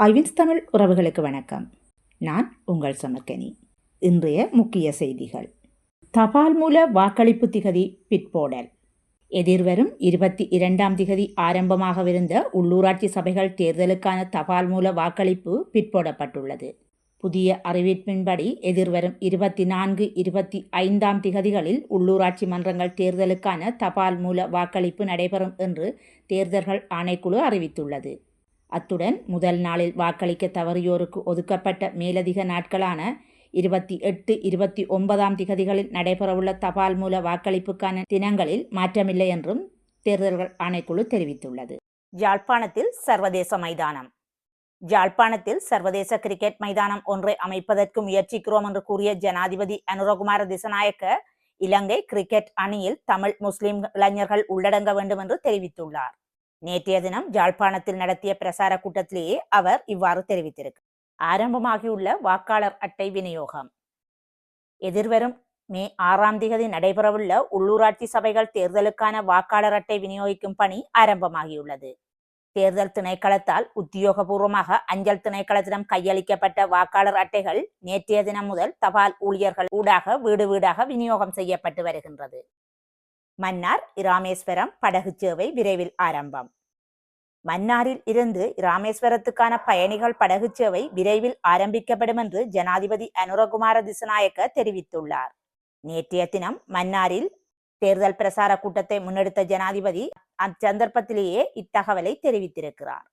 ஐவின்ஸ் தமிழ் உறவுகளுக்கு வணக்கம். நான் உங்கள் சமர்கனி. இன்றைய முக்கிய செய்திகள். தபால் மூல வாக்களிப்பு திகதி பிற்போடல். எதிர்வரும் இருபத்தி இரண்டாம் திகதி ஆரம்பமாகவிருந்த உள்ளூராட்சி சபைகள் தேர்தலுக்கான தபால் மூல வாக்களிப்பு பிற்போடப்பட்டுள்ளது. புதிய அறிவிப்பின்படி எதிர்வரும் இருபத்தி நான்கு இருபத்தி ஐந்தாம் திகதிகளில் உள்ளூராட்சி மன்றங்கள் தேர்தலுக்கான தபால் மூல வாக்களிப்பு நடைபெறும் என்று தேர்தல்கள் ஆணைக்குழு அறிவித்துள்ளது. அத்துடன் முதல் நாளில் வாக்களிக்க தவறியோருக்கு ஒதுக்கப்பட்ட மேலதிக நாட்களான இருபத்தி எட்டு இருபத்தி ஒன்பதாம் திகதிகளில் நடைபெறவுள்ள தபால் மூல வாக்களிப்புக்கான தினங்களில் மாற்றமில்லை என்றும் தேர்தல்கள் ஆணைக்குழு தெரிவித்துள்ளது. யாழ்ப்பாணத்தில் சர்வதேச மைதானம். யாழ்ப்பாணத்தில் சர்வதேச கிரிக்கெட் மைதானம் ஒன்றை அமைப்பதற்கு முயற்சிக்கிறோம் என்று கூறிய ஜனாதிபதி அனுரகுமார திசநாயக்க இலங்கை கிரிக்கெட் அணியில் தமிழ் முஸ்லிம் இளைஞர்கள் உள்ளடங்க வேண்டும் என்று தெரிவித்துள்ளார். நேற்றைய தினம் ஜாழ்ப்பாணத்தில் நடத்திய பிரசார கூட்டத்திலேயே அவர் இவ்வாறு தெரிவித்திருக்கிறார் ஆரம்பமாகியுள்ள வாக்காளர் அட்டை விநியோகம். எதிர்வரும் மே ஆறாம் திகதி நடைபெறவுள்ள உள்ளூராட்சி சபைகள் தேர்தலுக்கான வாக்காளர் அட்டை விநியோகிக்கும் பணி ஆரம்பமாகியுள்ளது. தேர்தல் திணைக்களத்தால் உத்தியோகபூர்வமாக அஞ்சல் திணைக்களத்திடம் கையளிக்கப்பட்ட வாக்காளர் அட்டைகள் நேற்றைய தினம் முதல் தபால் ஊழியர்கள் ஊடாக வீடு வீடாக விநியோகம் செய்யப்பட்டு வருகின்றது. மன்னார் இராமேஸ்வரம் படகு சேவை விரைவில் ஆரம்பம். மன்னாரில் இருந்து இராமேஸ்வரத்துக்கான பயணிகள் படகு சேவை விரைவில் ஆரம்பிக்கப்படும் என்று ஜனாதிபதி அனுரகுமார திசநாயக்க தெரிவித்துள்ளார். நேற்றைய தினம் மன்னாரில் தேர்தல் பிரசார கூட்டத்தை முன்னெடுத்த ஜனாதிபதி அச்சந்தர்ப்பத்திலேயே இத்தகவலை தெரிவித்திருக்கிறார்.